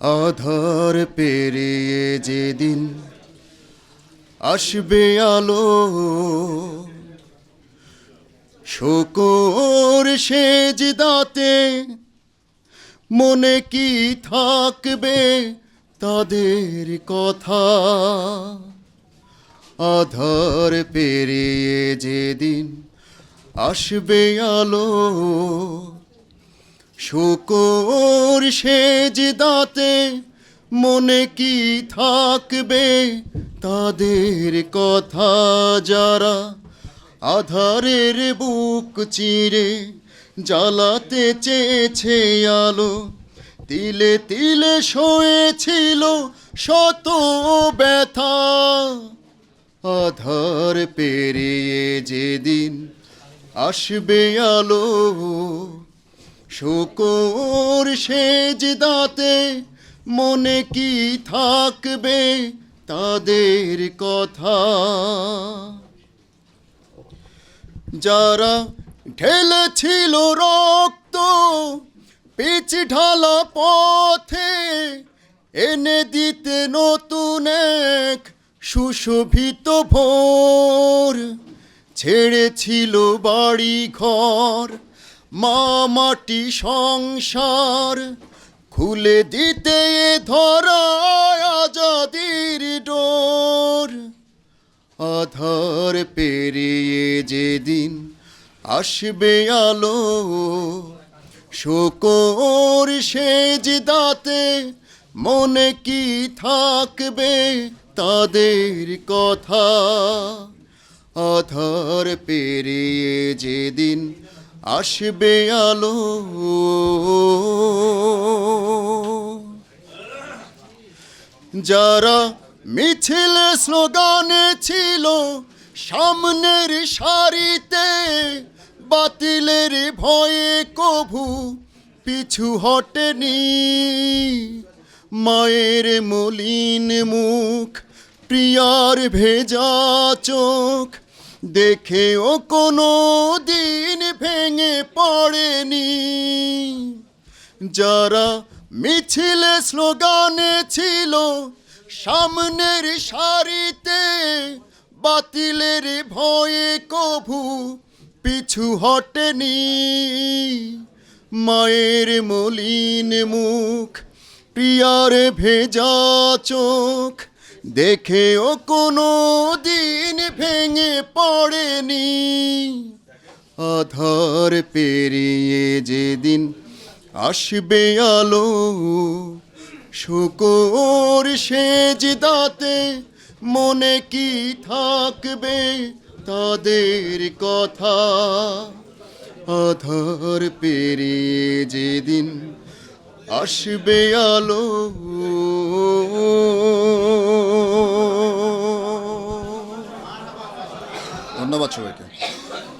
আধার পেরিয়ে যেদিন আসবে আলো, শকর সেজ দাতে মনে কি থাকবে তাদের কথা? আধার পেরিয়ে যেদিন আসবে আলো শুকর সেজ দাতে মনে কি থাকবে তাদের কথা যারা আধারের বুক চিরে জ্বালাতে চেয়েছে আলো, তিলে তিলে শোয়েছিল শত ব্যথা। আধার পেরিয়ে যেদিন আসবে আলো শুকর সেজ দাতে, মনে কি থাকবে তাদের কথা? যারা ঢেলেছিল রক্ত, পিচ ঢালা পথে, এনে দিতে নতুন এক সুশোভিত ভোর, ছেড়েছিল বাড়ি ঘর মা মাটি সংসার খুলে দিতে ধরা আজাদির ডোর। আধার পেরিয়ে যেদিন আসবে আলো, শকর সেজ দাতে মনে কি থাকবে তাদের কথা? আধার পেরিয়ে যেদিন আসবে আলো। যারা মিছিল স্লোগানে ছিল, সামনের সারিতে বাতিলের ভয়ে কভু পিছু হটেনি। মায়ের মলিন মুখ, প্রিয়ার ভেজা চোখ দেখেও কোনো দিন ভেঙে পড়েনি। যারা মিছিলে স্লোগানে ছিল, সামনের সারিতে বাতিলের ভয়ে কভু পিছু হটেনি। মায়ের মলিন মুখ, প্রিয়ার ভেজা চোখ দেখেও কোনো দিন ভেঙে পড়েনি। আধার পেরিয়ে যেদিন আসবে আলো, শুকর সেজ দাতে মনে কি থাকবে তাদের কথা। আধার পেরিয়ে যেদিন আসবে আলো ধন্যবাদ সবাইকে।